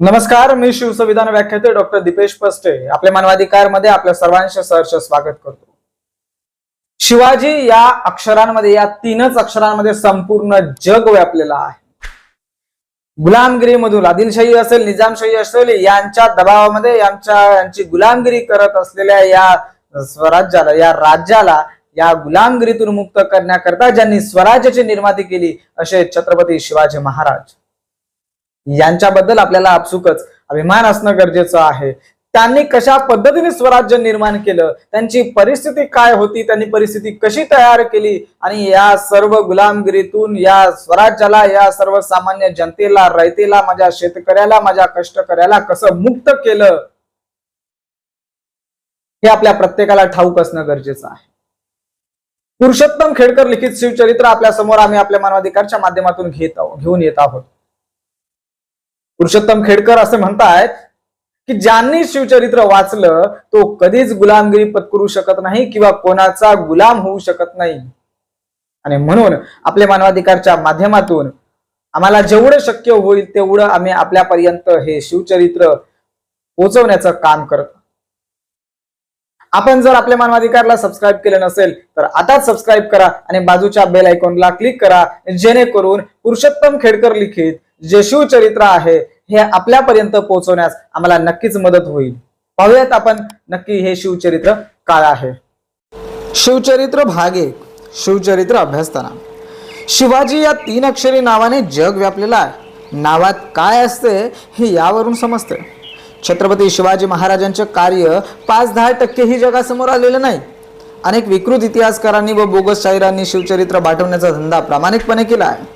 नमस्कार मी शिवसंविधान व्याख्याते डॉक्टर दीपेश पस्टे. आपले मानवाधिकारमध्ये आपल्या सर्वांचे सहर्ष स्वागत करतो. शिवाजी या अक्षरांमध्ये या तीनच अक्षरांमध्ये संपूर्ण जग व्यापलेलं आहे. गुलामगिरीमधून आदिलशाही असेल निजामशाही असेल यांच्या दबावामध्ये यांच्या यांची गुलामगिरी करत असलेल्या या स्वराज्याला या राज्याला या गुलामगिरीतून मुक्त करण्याकरता ज्यांनी स्वराज्याची निर्माती केली असे छत्रपती शिवाजी महाराज. यांच्याबद्दल आपल्याला आपसुकच अभिमान असणं गरजेचं आहे. त्यांनी कशा पद्धतीने स्वराज्य निर्माण केलं? त्यांची परिस्थिती काय होती? त्यांनी परिस्थिती कशी तयार केली? आणि या सर्व गुलामगिरीतून या स्वराज्याला या सर्वसामान्य जनतेला रयतेला माझ्या शेतकऱ्याला माझ्या कष्टकऱ्याला कसं मुक्त केलं? हे आपल्या प्रत्येकाला ठाऊक असणं गरजेचं आहे. पुरुषोत्तम खेडकर लिखित शिवचरित्र आपल्यासमोर आम्ही आपल्या मानवाधिकारच्या माध्यमातून घेत आहोत घेऊन येत आहोत. पुरुषोत्तम खेडकर असे म्हणतायत की ज्यांनी शिवचरित्र वाचलं तो कधीच गुलामगिरी पत्करू शकत नाही किंवा कोणाचा गुलाम होऊ शकत नाही. आणि म्हणून आपल्या मानवाधिकारच्या माध्यमातून आम्हाला जेवढं शक्य होईल तेवढं आम्ही आपल्यापर्यंत हे शिवचरित्र पोहोचवण्याचं काम करतो आपण जर आपल्या मानवाधिकारला सबस्क्राईब केलं नसेल तर आताच सबस्क्राईब करा आणि बाजूच्या बेल आयकॉनला क्लिक करा जेणेकरून पुरुषोत्तम खेडकर लिखित जे शिवचरित्र आहे हे आपल्यापर्यंत पोहोचवण्यास आम्हाला नक्कीच मदत होईल. पाहूयात आपण नक्की हे शिवचरित्र काय आहे. शिवचरित्र भाग एक शिवचरित्र अभ्यासताना. शिवाजी या तीन अक्षरी नावाने जग व्यापलेलं आहे. नावात काय असते हे यावरून समजते. छत्रपती शिवाजी महाराजांचे कार्य पाच दहा टक्केही जगासमोर आलेलं नाही. अनेक विकृत इतिहासकारांनी व बोगस शाहिरांनी शिवचरित्र पाठवण्याचा धंदा प्रामाणिकपणे केला आहे.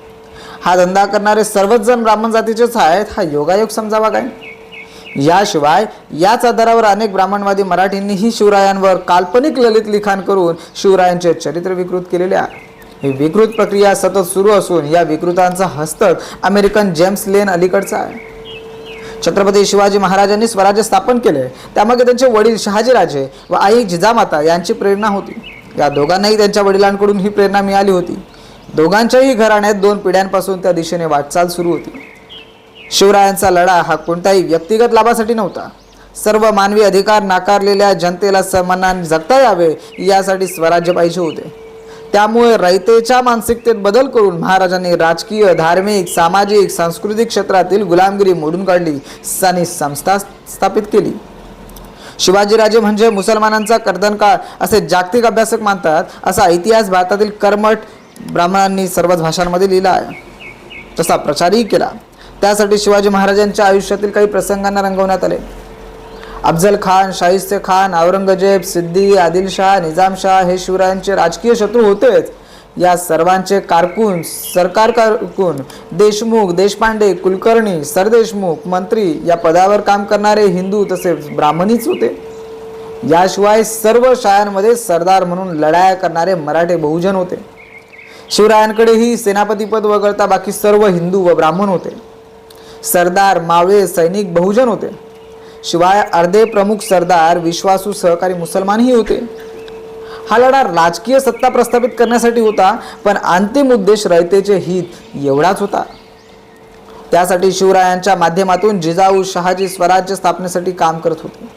हा धंदा करणारे सर्वच जण ब्राह्मण जातीचेच आहेत हा योगायोग समजावा काय? याशिवाय याच आधारावर अनेक ब्राह्मणवादी मराठींनीही शिवरायांवर काल्पनिक ललित लिखाण करून शिवरायांचे चरित्र विकृत केलेले आहे. ही विकृत प्रक्रिया सतत सुरू असून या विकृतांचा हस्तक अमेरिकन जेम्स लेन अलीकडचा आहे. छत्रपती शिवाजी महाराजांनी स्वराज्य स्थापन केले त्यामागे त्यांचे वडील शहाजीराजे व आई जिजामाता यांची प्रेरणा होती. या दोघांनाही त्यांच्या वडिलांकडून ही प्रेरणा मिळाली होती. दोघांच्याही घराण्यात दोन पिढ्यांपासून त्या दिशेने वाटचाल सुरू होती. शिवरायांचा लढा हा कोणत्याही व्यक्तिगत लाभासाठी नव्हता. सर्व मानवी अधिकार नाकारलेल्या जनतेला सन्मानाने जगता यावे यासाठी स्वराज्य पाहिजे होते. त्यामुळे रयतेच्या मानसिकतेत बदल करून महाराजांनी राजकीय धार्मिक सामाजिक सांस्कृतिक क्षेत्रातील गुलामगिरी मोडून काढली आणि संस्था स्थापित केली. शिवाजीराजे म्हणजे मुसलमानांचा कर्दनकाळ असे जागतिक अभ्यासक मानतात असा इतिहास भारतातील कर्मठ ब्राह्मणांनी सर्वच भाषांमध्ये लिहिला आहे. तसा प्रचारही केला. त्यासाठी शिवाजी महाराजांच्या आयुष्यातील काही प्रसंगांना रंगवण्यात आले. अफजल खान शाहिस्ते खान औरंगजेब सिद्दी आदिलशाह निजामशाह हे शिवरायांचे राजकीय शत्रू होतेच. या सर्वांचे कारकून सरकार कारकून देशमुख देशपांडे कुलकर्णी सरदेशमुख मंत्री या पदावर काम करणारे हिंदू तसेच ब्राह्मणीच होते. याशिवाय सर्व शाळांमध्ये सरदार म्हणून लढाया करणारे मराठे बहुजन होते. शिवरायांकडेही सेनापतीपद वगळता बाकी सर्व हिंदू व ब्राह्मण होते. सरदार मावळे सैनिक बहुजन होते. शिवाय अर्धे प्रमुख सरदार विश्वासू सहकारी मुसलमानही होते. हा लढा राजकीय सत्ता प्रस्थापित करण्यासाठी होता पण अंतिम उद्देश रयतेचे हित एवढाच होता. त्यासाठी शिवरायांच्या माध्यमातून जिजाऊ शहाजी स्वराज्य स्थापनेसाठी काम करत होते.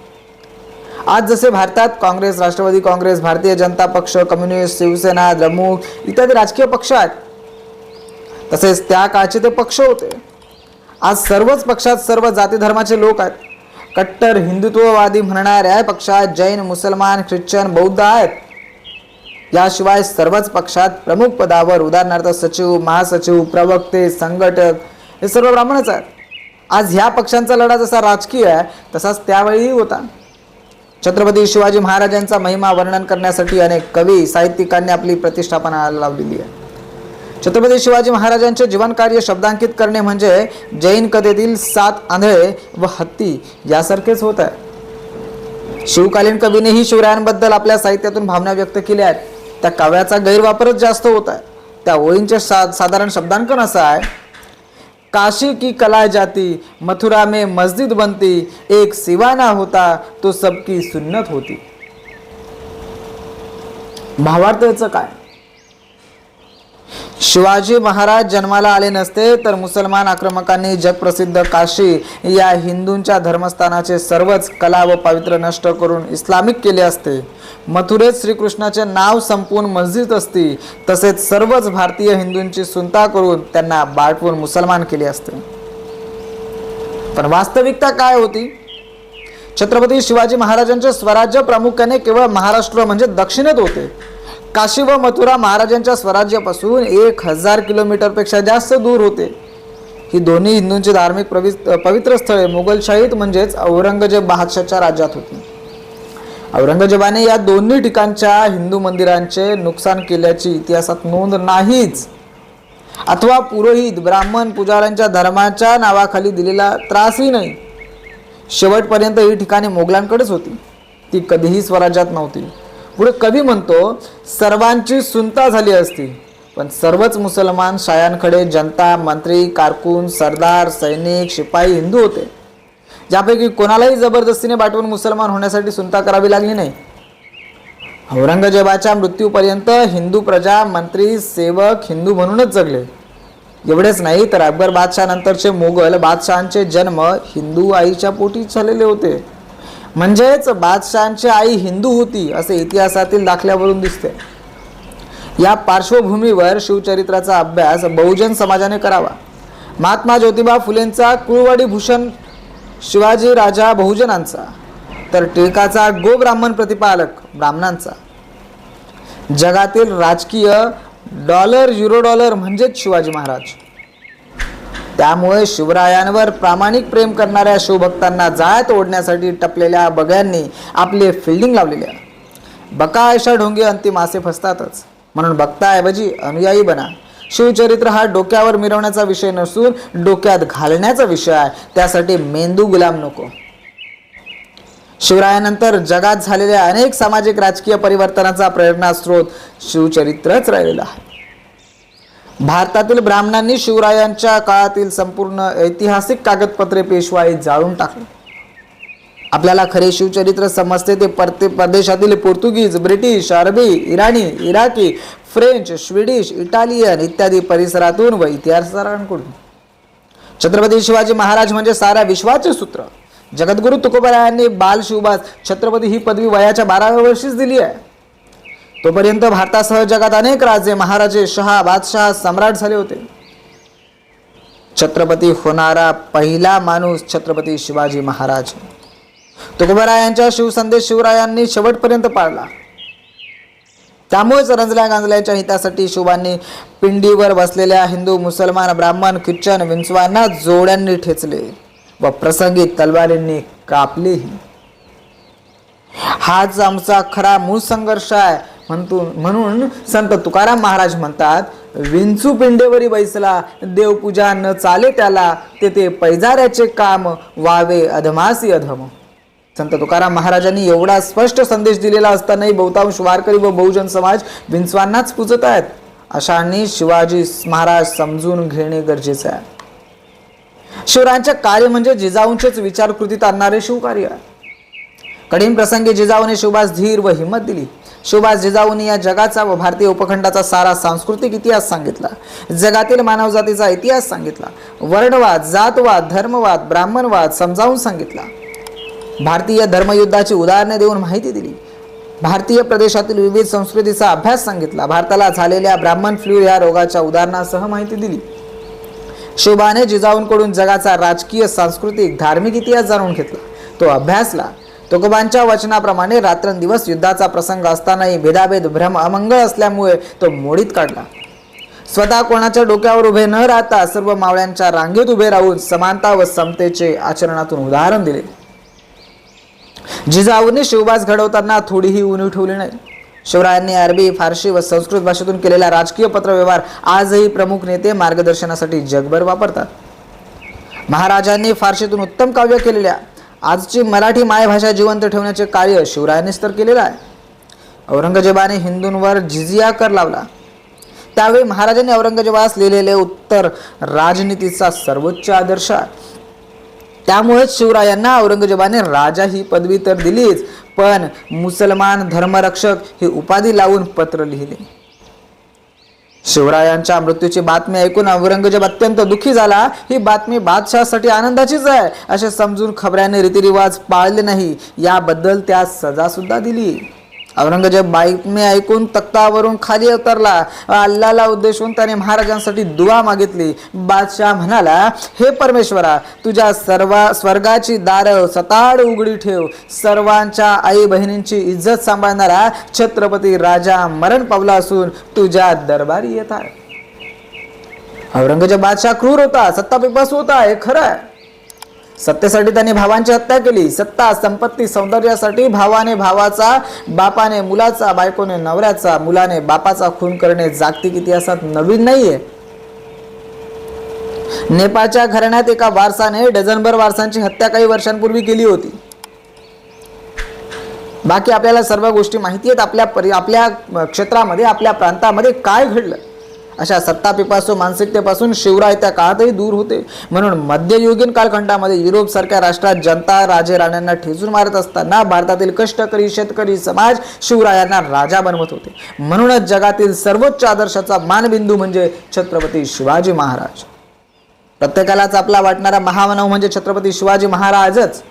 आज जसे भारतात काँग्रेस राष्ट्रवादी काँग्रेस भारतीय जनता पक्ष कम्युनिस्ट शिवसेना द्रमुक इत्यादी राजकीय पक्ष आहेत. तसेच त्या काळचे ते पक्ष होते. आज सर्वच पक्षात सर्व जाती धर्माचे लोक आहेत. कट्टर हिंदुत्ववादी म्हणणाऱ्या पक्षात जैन मुसलमान ख्रिश्चन बौद्ध आहेत. याशिवाय सर्वच पक्षात प्रमुख पदावर उदाहरणार्थ सचिव महासचिव प्रवक्ते संघटक हे सर्व ब्राह्मणच आहेत. आज ह्या पक्षांचा लढा जसा राजकीय आहे तसाच त्यावेळीही होता. छत्रपती शिवाजी महाराजांचा महिमा वर्णन करण्यासाठी अनेक कवी साहित्यिकांनी आपली प्रतिष्ठापना लावलेली आहे. छत्रपती शिवाजी महाराजांचे जीवनकार्य शब्दांकित करणे म्हणजे जैन कथेतील सात आंधळे व हत्ती यासारखेच होत आहे. शिवकालीन कवीनेही शिवरायांबद्दल आपल्या साहित्यातून भावना व्यक्त केल्या आहेत. त्या काव्याचा गैरवापरच जास्त होत आहे. त्या ओळींचे सा साधारण शब्दांकन असं आहे काशी की कला जाती मथुरा में मस्जिद बनती एक सिवाना होता तो सबकी सुन्नत होती। भावार्थ काय? शिवाजी महाराज जन्माला आले नसते तर मुसलमान आक्रमकांनी जगप्रसिद्ध काशी या हिंदूंच्या धर्मस्थानाचे सर्वच कला व पावित्र्य नष्ट करून इस्लामिक केले असते. मथुरेत श्रीकृष्णाचे नाव संपून मस्जिद असती तसेच सर्वच भारतीय हिंदूंची सुनता करून त्यांना बाळपून मुसलमान केले असते. पण वास्तविकता काय होती? छत्रपती शिवाजी महाराजांचे स्वराज्य प्रामुख्याने केवळ महाराष्ट्र म्हणजे दक्षिणेत होते. काशी व मथुरा महाराजांच्या स्वराज्यापासून एक हजार किलोमीटरपेक्षा जास्त दूर होते. ही दोन्ही हिंदूंची धार्मिक प्रवि पवित्र स्थळे मुघलशाहीत म्हणजेच औरंगजेब बादशाहच्या राज्यात होती. औरंगजेबाने या दोन्ही ठिकाणच्या हिंदू मंदिरांचे नुकसान केल्याची इतिहासात नोंद नाहीच. अथवा पुरोहित ब्राह्मण पुजाऱ्यांच्या धर्माच्या नावाखाली दिलेला त्रासही नाही. शेवटपर्यंत ही ठिकाणे मोगलांकडेच होती. ती कधीही स्वराज्यात नव्हती. पुढे कवी म्हणतो सर्वांची सुनता झाली असती पण सर्वच मुसलमान शायांकडे जनता मंत्री कारकून सरदार सैनिक शिपाई हिंदू होते. ज्यापैकी कोणालाही जबरदस्तीने पाठवून मुसलमान होण्यासाठी सुनता करावी लागली नाही. औरंगजेबाच्या मृत्यूपर्यंत हिंदू प्रजा मंत्री सेवक हिंदू म्हणूनच जगले. एवढेच नाही तर अकबर बादशाह नंतरचे मोगल बादशहांचे जन्म हिंदू आईच्या पोटी झालेले होते. म्हणजेच बादशहांची आई हिंदू होती असे इतिहासातील दाखल्यावरून दिसते. या पार्श्वभूमीवर शिवचरित्राचा अभ्यास बहुजन समाजाने करावा. महात्मा ज्योतिबा फुलेंचा कुळवाडी भूषण शिवाजी राजा बहुजनांचा तर टिळकाचा गो ब्राह्मण प्रतिपालक ब्राह्मणांचा. जगातील राजकीय डॉलर युरो डॉलर म्हणजेच शिवाजी महाराज. त्यामुळे शिवरायांवर प्रामाणिक प्रेम करणाऱ्या शिवभक्तांना जाळ्यात ओढण्यासाठी टपलेल्या बग्यांनी आपले फिल्डिंग लावलेले आहे. बका अशा ढोंगे अंतिम मासे फसतातच. म्हणून भक्ताऐवजी अनुयायी बना. शिवचरित्र हा डोक्यावर मिरवण्याचा विषय नसून डोक्यात घालण्याचा विषय आहे. त्यासाठी मेंदू गुलाम नको. शिवरायानंतर जगात झालेल्या अनेक सामाजिक राजकीय परिवर्तनाचा प्रेरणा स्रोत शिवचरित्रच राहिलेला आहे. भारतातील ब्राह्मणांनी शिवरायांच्या काळातील संपूर्ण ऐतिहासिक कागदपत्रे पेशवाई जाळून टाकली. आपल्याला खरे शिवचरित्र समजते ते परते परदेशातील पोर्तुगीज ब्रिटिश अरबी इराणी इराकी फ्रेंच स्वीडिश इटालियन इत्यादी परिसरातून व इतिहासकारांकडून. छत्रपती शिवाजी महाराज म्हणजे साऱ्या विश्वाचे सूत्र. जगद्गुरु तुकोबरायांनी बाल शिवबास छत्रपती ही पदवी वयाच्या बाराव्या वर्षीच दिली आहे. तोपर्यंत भारतासह जगात अनेक राजे महाराजे शहा बादशहा सम्राट झाले होते. छत्रपती होणारा पहिला माणूस छत्रपती शिवाजी महाराज. तुकोबरायांच्या शिवसंदेश शिवरायांनी शेवटपर्यंत पाळला. त्यामुळेच रंजल्या गांजल्याच्या हितासाठी शिवांनी पिंडीवर बसलेल्या हिंदू मुसलमान ब्राह्मण ख्रिश्चन विंचवांना जोड्यांनी ठेचले व प्रसंगी तलवारींनी कापलेही. हाच आमचा खरा मूळ संघर्ष आहे. म्हणतो म्हणून संत तुकाराम महाराज म्हणतात विंचू पिंडेवरी बैसला देवपूजा न चाले त्याला तेथे ते पैजाऱ्याचे काम वावे अधमासी अधम. संत तुकाराम महाराजांनी एवढा स्पष्ट संदेश दिलेला असतानाही बहुतांश वारकरी व बहुजन समाज विंचवांनाच पूजत आहेत. अशांनी शिवाजी महाराज समजून घेणे गरजेचे आहे. शिवरायांचे कार्य म्हणजे जिजाऊंचेच विचारकृतीत आणणारे शिवकार्य आहे. कठीण प्रसंगी जिजाऊने शिवबास धीर व हिंमत दिली. सुभाष जिजाऊंनी या जगाचा व भारतीय उपखंडाचा सारा सांस्कृतिक इतिहास सांगितला. जगातील मानवजातीचा इतिहास सांगितला. वर्णवाद जातवाद धर्मवाद ब्राह्मणवाद समजावून सांगितला. भारतीय धर्मयुद्धाची उदाहरणे देऊन माहिती दिली. भारतीय प्रदेशातील विविध संस्कृतीचा अभ्यास सांगितला. भारताला झालेल्या ब्राह्मण फ्लू या रोगाच्या उदाहरणासह माहिती दिली. शोभाने जिजाऊंकडून जगाचा राजकीय सांस्कृतिक धार्मिक इतिहास जाणून घेतला. तो अभ्यासला. तुकोबांच्या वचनाप्रमाणे रात्रंदिवस युद्धाचा प्रसंग असतानाही भेदाभेद भ्रम अमंगळ असल्यामुळे तो मोडीत काढला. स्वतः कोणाच्या डोक्यावर उभे न राहता सर्व मावळ्यांच्या रांगेत उभे राहून समानता व समतेचे आचरणातून उदाहरण दिले. जिजाऊने शिवबास घडवताना थोडीही उणीव ठेवली नाही. शिवरायांनी अरबी फारशी व संस्कृत भाषेतून केलेला राजकीय पत्रव्यवहार आजही प्रमुख नेते मार्गदर्शनासाठी जगभर वापरतात. महाराजांनी फारशीतून उत्तम काव्य केलेल्या आजची मराठी मायभाषा जिवंत ठेवण्याचे कार्य शिवरायानेच तर केलेलं आहे. औरंगजेबाने हिंदूंवर जिजिया कर लावला. त्यावेळी महाराजांनी औरंगजेबास लिहिलेले उत्तर राजनीतीचा सर्वोच्च आदर्श आहे. त्यामुळेच शिवरायांना औरंगजेबाने राजा ही पदवी तर दिलीच पण मुसलमान धर्मरक्षक ही उपाधी लावून पत्र लिहिले. शिवरायांच्या मृत्यूची बातमी ऐकून औरंगजेब अत्यंत दुःखी झाला. ही बातमी बादशहासाठी आनंदाचीच आहे. असे समजून खबऱ्याने रीतिरिवाज पाळले नाही. याबद्दल त्यास सजा सुद्धा दिली. औरंगजेब बाईकने ऐकून तख्तावरून खाली उतरला. अल्लाला उद्देशून त्याने महाराजांसाठी दुवा मागितली. बादशाह म्हणाला हे परमेश्वरा तुझ्या सर्व स्वर्गाची दारं सताड उघडी ठेव. सर्वांच्या आई बहिणींची इज्जत सांभाळणारा छत्रपती राजा मरण पावला असून तुझ्या दरबारी येत आहे. औरंगजेब बादशाह क्रूर होता सत्ता पिपासू होता हे खरं आहे. सत्तेसाठी त्याने भावांची हत्या केली. सत्ता संपत्ती सौंदर्यासाठी भावाने भावाचा बापाने मुलाचा बायकोने नवऱ्याचा मुलाने बापाचा खून करणे जागतिक इतिहासात नवीन नाहीये. नेपाळच्या घराण्यात एका वारसाने डझनभर वारसांची हत्या काही वर्षांपूर्वी केली होती. बाकी आपल्याला सर्व गोष्टी माहिती आहेत. आपल्या परि आपल्या क्षेत्रामध्ये आपल्या प्रांतामध्ये काय घडलं? अशा सत्तापिपासून मानसिकतेपासून शिवराय त्या काळातही दूर होते. म्हणून मध्ययुगीन कालखंडामध्ये युरोप सारख्या राष्ट्रात जनता राजे राण्यांना ठेचून मारत असताना भारतातील कष्टकरी शेतकरी समाज शिवरायांना राजा बनवत होते. म्हणूनच जगातील सर्वोच्च आदर्शाचा मानबिंदू म्हणजे छत्रपती शिवाजी महाराज. प्रत्येकालाच आपला वाटणारा महामानव म्हणजे छत्रपती शिवाजी महाराजच.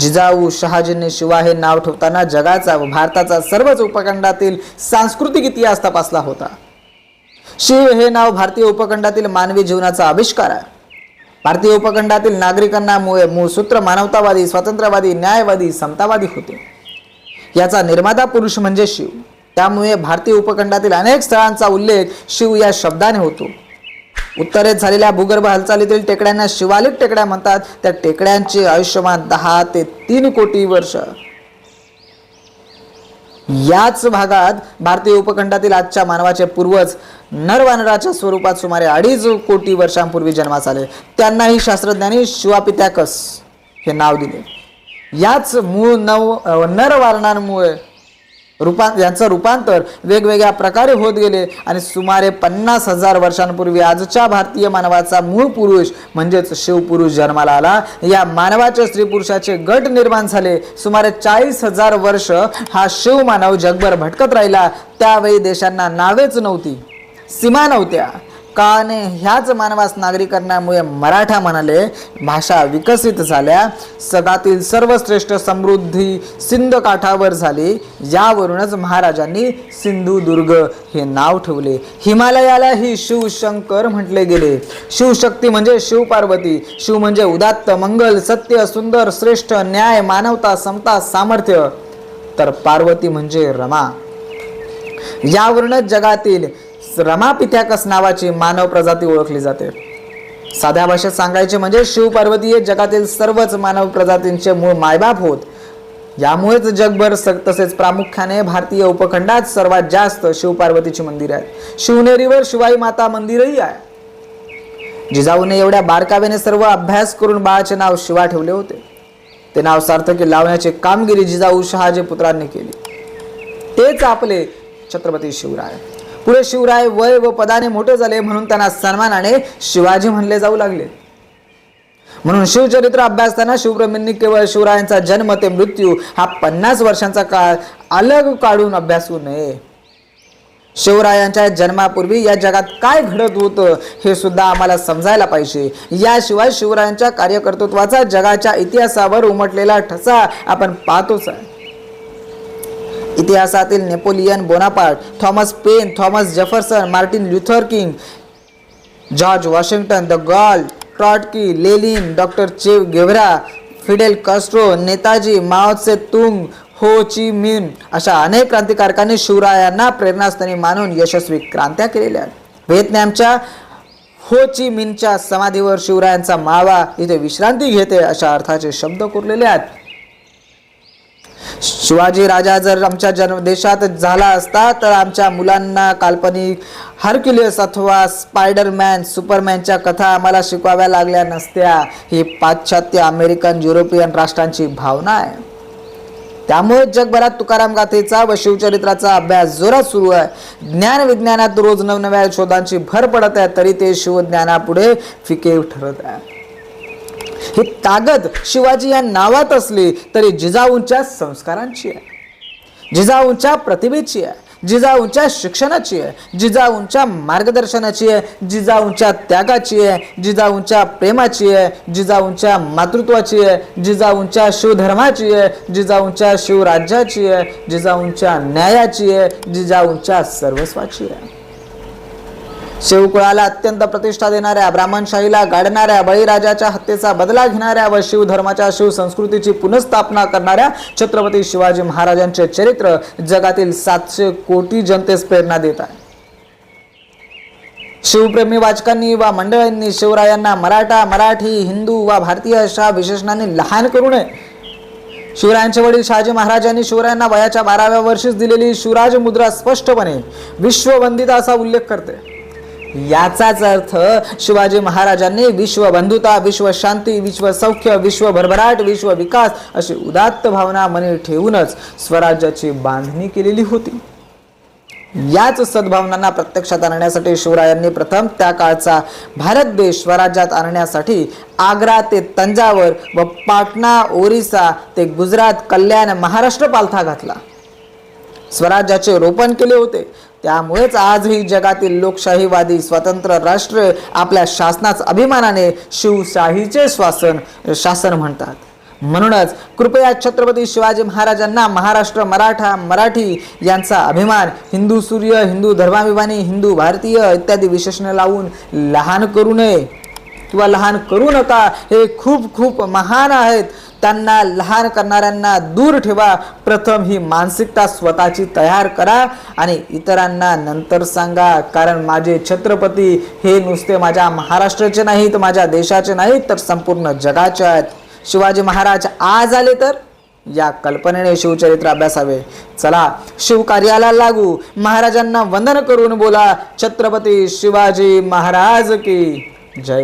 जिजाऊ शहाजींनी शिवा हे नाव ठेवताना जगाचा व भारताचा सर्वच उपखंडातील सांस्कृतिक इतिहास तपासला होता. शिव हे नाव भारतीय उपखंडातील मानवी जीवनाचा आविष्कार आहे. भारतीय उपखंडातील नागरिकांना मुळे मूळ सूत्र मानवतावादी स्वातंत्र्यवादी न्यायवादी समतावादी होते. याचा निर्माता पुरुष म्हणजे शिव. त्यामुळे भारतीय उपखंडातील अनेक स्थळांचा उल्लेख शिव या शब्दाने होतो. उत्तरेत झालेल्या भूगर्भ हालचालीतील टेकड्यांना शिवालिक टेकड्या म्हणतात. त्या टेकड्यांचे आयुष्यमान दहा ते तीन कोटी वर्ष. याच भागात भारतीय उपखंडातील आजच्या मानवाचे पूर्वज नरवानराच्या स्वरूपात सुमारे अडीच कोटी वर्षांपूर्वी जन्मास आले. त्यांनाही शास्त्रज्ञांनी शिवापित्याकस हे नाव दिले. याच मूळ नव नरवारणांमुळे रूपां यांचं रूपांतर वेगवेगळ्या प्रकारे होत गेले. आणि सुमारे पन्नास हजार वर्षांपूर्वी आजच्या भारतीय मानवाचा मूळ पुरुष म्हणजेच शिवपुरुष जन्माला आला. या मानवाच्या स्त्री पुरुषाचे गट निर्माण झाले. सुमारे चाळीस हजार वर्ष हा शिव मानव जगभर भटकत राहिला. त्यावेळी देशांना नावेच नव्हती. सीमा नव्हत्या. काळाने ह्याच मानवास नागरीकरणामुळे मराठा म्हणाले भाषा विकसित झाल्या सगातील सर्वश्रेष्ठ समृद्धी सिंध काठावर झाली यावरूनच महाराजांनी सिंधुदुर्ग हे नाव ठेवले. हिमालयाला ही शिवशंकर म्हटले गेले. शिवशक्ती म्हणजे शिवपार्वती शिव म्हणजे उदात्त मंगल सत्य सुंदर श्रेष्ठ न्याय मानवता समता सामर्थ्य. तर पार्वती म्हणजे रमा. यावरूनच जगातील रमापिथ्याकस नावाची मानव प्रजाती ओळखली जाते. साध्या भाषेत सांगायचे म्हणजे शिवपार्वती हे जगातील सर्वच मानव प्रजातींचे मूळ मायबाप होत. यामुळेच जगभर तसेच प्रामुख्याने भारतीय उपखंडात सर्वात जास्त शिवपार्वतीची मंदिर आहेत. शिवनेरीवर शिवाई माता मंदिरही आहे. जिजाऊने एवढ्या बारकाव्याने सर्व अभ्यास करून बाळाचे नाव शिवा ठेवले होते. ते नाव सार्थकी लावण्याची कामगिरी जिजाऊ शहाजी पुत्रांनी केली. तेच आपले छत्रपती शिवराय. पुढे शिवराय वय व पदाने मोठे झाले म्हणून त्यांना सन्मानाने शिवाजी म्हणले जाऊ लागले. म्हणून शिवचरित्र अभ्यासताना शिवप्रेमींनी केवळ शिवरायांचा जन्म ते मृत्यू हा पन्नास वर्षांचा काळ अलग काढून अभ्यासू नये. शिवरायांच्या जन्मापूर्वी या जगात काय घडत होतं हे सुद्धा आम्हाला समजायला पाहिजे. याशिवाय शिवरायांच्या कार्यकर्तृत्वाचा जगाच्या इतिहासावर उमटलेला ठसा आपण पाहतोच आहे. इतिहासातील Napoleon Bonaparte Thomas Paine Thomas Jefferson Martin Luther King George Washington de Gaulle Trotsky Lenin doctor Che Guevara Fidel कस्ट्रो Netaji माओत्से तुंग हो ची मिन अशा अनेक क्रांतिकारकांनी शिवरायांना प्रेरणास्थानी मानून यशस्वी क्रांत्या केलेल्या आहेत. व्हिएतनामच्या हो ची मिनच्या समाधीवर शिवरायांचा मावा इथे विश्रांती घेते अशा अर्थाचे शब्द कोरलेले आहेत. शिवाजी राजा जर आमच्या जन्म देशात झाला असता तर आमच्या मुलांना काल्पनिक हरक्युलियस अथवा स्पायडरमॅन सुपरमॅनच्या कथा आम्हाला शिकवाव्या लागल्या नसत्या. ही पाश्चात्य अमेरिकन युरोपियन राष्ट्रांची भावना आहे. त्यामुळे जगभरात तुकाराम गाथेचा व शिवचरित्राचा अभ्यास जोरात सुरू आहे. ज्ञान विज्ञानात रोज नवनव्या शोधांची भर पडत आहे तरी ते शिवज्ञानापुढे फिके ठरत आहे. ही ताकद शिवाजी या नावात असली तरी जिजाऊंच्या संस्कारांची आहे जिजाऊंच्या प्रतिभेची आहे जिजाऊंच्या शिक्षणाची आहे जिजाऊंच्या मार्गदर्शनाची आहे जिजाऊंच्या त्यागाची आहे जिजाऊंच्या प्रेमाची आहे जिजाऊंच्या मातृत्वाची आहे जिजाऊंच्या शिवधर्माची आहे जिजाऊंच्या शिवराज्याची आहे जिजाऊंच्या न्यायाची आहे जिजाऊंच्या सर्वस्वाची आहे शिवकुळाला अत्यंत प्रतिष्ठा देणाऱ्या ब्राह्मणशाहीला गाडणाऱ्या बळीराजाच्या हत्येचा बदला घेणाऱ्या व शिवधर्माच्या शिवसंस्कृतीची पुनर्स्थापना करणाऱ्या छत्रपती शिवाजी महाराजांचे चरित्र जगातील सातशे कोटी जनतेस प्रेरणा देत आहे. शिवप्रेमी वाचकांनी व मंडळांनी शिवरायांना मराठा मराठी हिंदू व भारतीय अशा विशेषणाने लहान करू नये. शिवरायांचे वडील शहाजी महाराजांनी शिवरायांना वयाच्या बाराव्या वर्षीच दिलेली शिवराज मुद्रा स्पष्टपणे विश्ववंदिता असा उल्लेख करते. याचाच अर्थ शिवाजी महाराजांनी विश्वबंधुता विश्वशांती विश्वसौख्य विश्व भरभराट विश्व विकास अशी उदात्त भावना मनी ठेवूनच स्वराज्याची बांधणी केलेली होती. याच सद्भावनांना प्रत्यक्षात आणण्यासाठी शिवरायांनी प्रथम त्या काळचा भारत देश स्वराज्यात आणण्यासाठी आग्रा ते तंजावर व पाटणा ओरिसा ते गुजरात कल्याण महाराष्ट्र पालथा घातला. स्वराज्याचे रोपण केले होते. त्यामुळेच आजही जगातील लोकशाहीवादी स्वतंत्र राष्ट्र आपल्या शासनाच अभिमानाने शिवशाहीचे श्वासन शासन म्हणतात. म्हणूनच कृपया छत्रपती शिवाजी महाराजांना महाराष्ट्र मराठा मराठी यांचा अभिमान हिंदू सूर्य हिंदू धर्माभिमानी हिंदू भारतीय इत्यादी विशेषणे लावून लहान करू नये. किंवा लहान करू नका. हे खूप खूप महान आहेत. त्यांना लहान करणाऱ्यांना दूर ठेवा. प्रथम ही मानसिकता स्वतःची तयार करा आणि इतरांना नंतर सांगा कारण माझे छत्रपती हे नुसते माझ्या महाराष्ट्राचे नाहीत माझ्या देशाचे नाहीत तर संपूर्ण जगाचे आहेत. शिवाजी महाराज आज आले तर? या कल्पनेने शिवचरित्र अभ्यासावे. चला शिवकार्याला लागू. महाराजांना वंदन करून बोला. छत्रपती शिवाजी महाराज की जय.